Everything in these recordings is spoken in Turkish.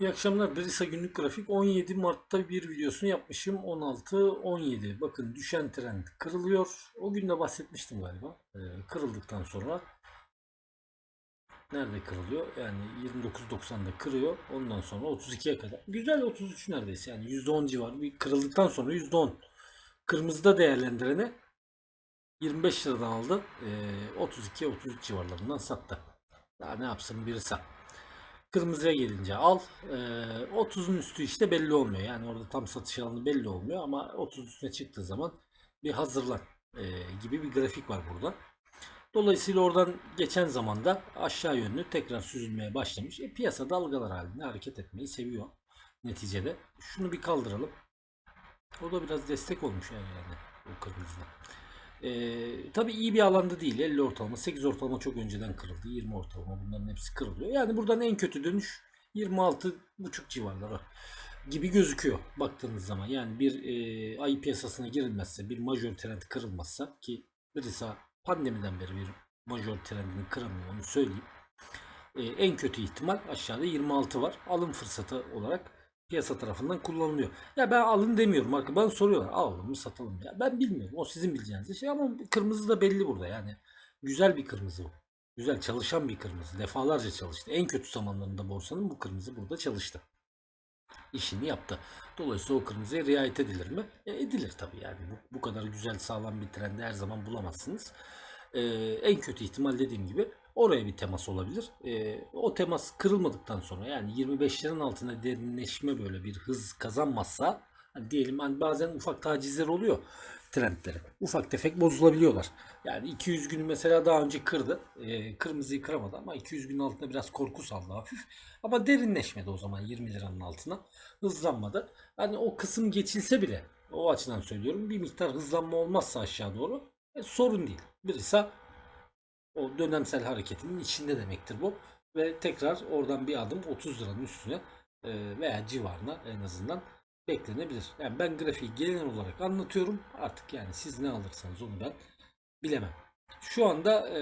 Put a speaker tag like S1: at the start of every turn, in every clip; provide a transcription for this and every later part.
S1: İyi akşamlar. Brisa günlük grafik 17 Mart'ta bir videosunu yapmışım. 16-17. Bakın düşen trend kırılıyor. O gün de bahsetmiştim galiba. Ee, kırıldıktan sonra nerede kırılıyor? Yani 29.90'da kırıyor. Ondan sonra 32'ye kadar. Güzel 33 neredeyse. Yani %10 civarı. Bir kırıldıktan sonra %10. Kırmızıda değerlendirene 25 liradan aldı. Ee, 32-33 civarlarından sattı. Daha ne yapsın Brisa. Kırmızıya gelince al. Ee, 30'un üstü işte belli olmuyor. Yani orada tam satış alanı belli olmuyor ama 30 üstüne çıktığı zaman bir hazırlan ee, gibi bir grafik var burada. Dolayısıyla oradan geçen zamanda aşağı yönlü tekrar süzülmeye başlamış. E, piyasa dalgalar halinde hareket etmeyi seviyor neticede. Şunu bir kaldıralım. O da biraz destek olmuş yani, yani o kırmızıda. Ee, tabii iyi bir alanda değil. 50 ortalama, 8 ortalama çok önceden kırıldı. 20 ortalama bunların hepsi kırılıyor. Yani buradan en kötü dönüş 26,5 civarları gibi gözüküyor baktığınız zaman. Yani bir e, ay piyasasına girilmezse, bir majör trend kırılmazsa ki Brisa pandemiden beri bir majör trendinin kırılmıyor onu söyleyeyim. E, en kötü ihtimal aşağıda 26 var. Alım fırsatı olarak piyasa tarafından kullanılıyor. Ya ben alın demiyorum. Marka bana soruyorlar. Alalım mı satalım mı? Ya ben bilmiyorum. O sizin bileceğiniz şey ama kırmızı da belli burada yani. Güzel bir kırmızı bu. Güzel çalışan bir kırmızı. Defalarca çalıştı. En kötü zamanlarında borsanın bu kırmızı burada çalıştı. İşini yaptı. Dolayısıyla o kırmızıya riayet edilir mi? E, edilir tabii yani. Bu, bu kadar güzel sağlam bir trendi her zaman bulamazsınız. E, en kötü ihtimal dediğim gibi oraya bir temas olabilir. E, o temas kırılmadıktan sonra yani 25'lerin altında derinleşme böyle bir hız kazanmazsa hani diyelim hani bazen ufak tacizler oluyor trendlere. Ufak tefek bozulabiliyorlar. Yani 200 günü mesela daha önce kırdı. E, kırmızıyı kıramadı ama 200 günün altında biraz korku saldı hafif. Ama derinleşmedi o zaman 20 liranın altına. Hızlanmadı. Hani o kısım geçilse bile o açıdan söylüyorum bir miktar hızlanma olmazsa aşağı doğru e, sorun değil. Birisi o dönemsel hareketinin içinde demektir bu. Ve tekrar oradan bir adım 30 liranın üstüne e, veya civarına en azından beklenebilir. Yani ben grafiği genel olarak anlatıyorum. Artık yani siz ne alırsanız onu ben bilemem. Şu anda e,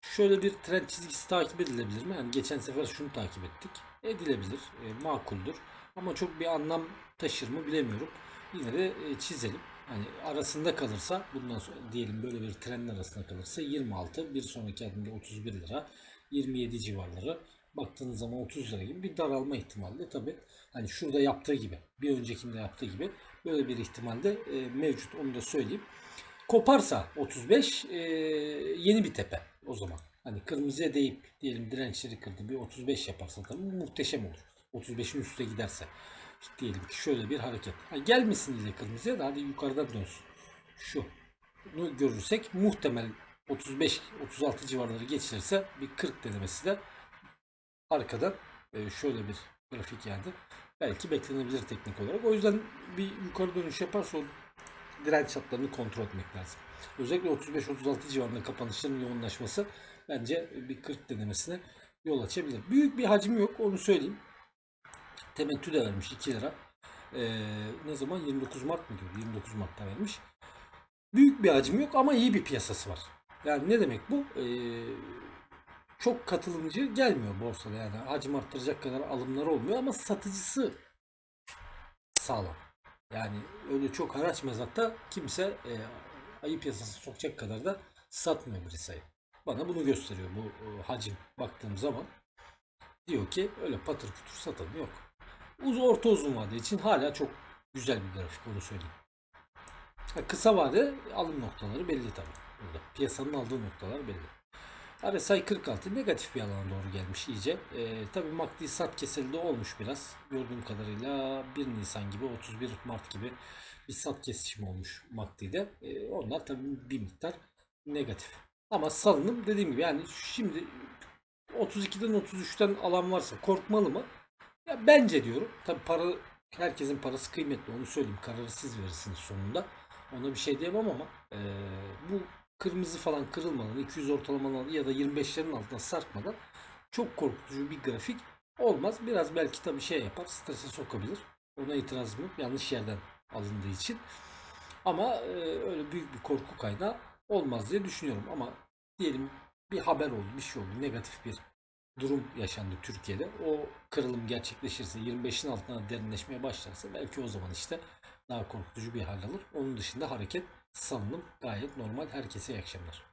S1: şöyle bir trend çizgisi takip edilebilir mi? Yani geçen sefer şunu takip ettik. Edilebilir. E, makuldür. Ama çok bir anlam taşır mı bilemiyorum. Yine de çizelim. Hani arasında kalırsa bundan sonra diyelim böyle bir trendin arasında kalırsa 26 bir sonraki adımda 31 lira 27 civarları baktığınız zaman 30 lira gibi bir daralma ihtimali tabi hani şurada yaptığı gibi bir öncekinde yaptığı gibi böyle bir ihtimalde e, mevcut onu da söyleyeyim. Koparsa 35 e, yeni bir tepe o zaman. Hani kırmızıya değip diyelim dirençleri kırdı bir 35 yaparsa tabii muhteşem olur. 35'in üstüne giderse. Diyelim ki şöyle bir hareket. Ha, gelmesin ile kırmızıya da hadi yukarıdan dönsün. Şu. Bunu görürsek muhtemel 35-36 civarları geçirirse bir 40 denemesi de arkadan e, şöyle bir grafik geldi. Belki beklenebilir teknik olarak. O yüzden bir yukarı dönüş yaparsa o direnç hatlarını kontrol etmek lazım. Özellikle 35-36 civarında kapanışların yoğunlaşması bence bir 40 denemesine yol açabilir. Büyük bir hacim yok onu söyleyeyim. Temettü de vermiş 2 lira. Ee, ne zaman? 29 Mart mı diyor? 29 Mart'ta vermiş. Büyük bir hacim yok ama iyi bir piyasası var. Yani ne demek bu? Ee, çok katılımcı gelmiyor borsada yani hacim arttıracak kadar alımlar olmuyor ama satıcısı sağlam. Yani öyle çok haraç mezatta kimse e, ayı piyasası sokacak kadar da satmıyor bir sayı. Bana bunu gösteriyor bu e, hacim baktığım zaman. Diyor ki öyle patır kütür satan yok. Uz orta uzun vade için hala çok güzel bir grafik onu söyleyeyim. Ha, kısa vade alım noktaları belli tabii. Burada piyasanın aldığı noktalar belli. RSI 46 negatif bir alana doğru gelmiş iyice. Ee, tabii MACD sat kesildi olmuş biraz. Gördüğüm kadarıyla 1 Nisan gibi 31 Mart gibi bir sat kesişimi olmuş MACD'de. Ee, onlar tabii bir miktar negatif. Ama salınım dediğim gibi yani şimdi 32'den 33'ten alan varsa korkmalı mı? Ya bence diyorum. Tabii para herkesin parası kıymetli onu söyleyeyim. Kararı siz verirsiniz sonunda. Ona bir şey diyemem ama e, bu kırmızı falan kırılmadan 200 ortalamadan ya da 25'lerin altına sarkmadan çok korkutucu bir grafik olmaz. Biraz belki tabii şey yapar strese sokabilir. Ona itirazım yok. Yanlış yerden alındığı için. Ama e, öyle büyük bir korku kaynağı olmaz diye düşünüyorum. Ama diyelim bir haber oldu, bir şey oldu, negatif bir durum yaşandı Türkiye'de. O kırılım gerçekleşirse 25'in altına derinleşmeye başlarsa belki o zaman işte daha korkutucu bir hal alır. Onun dışında hareket salınım gayet normal. Herkese iyi akşamlar.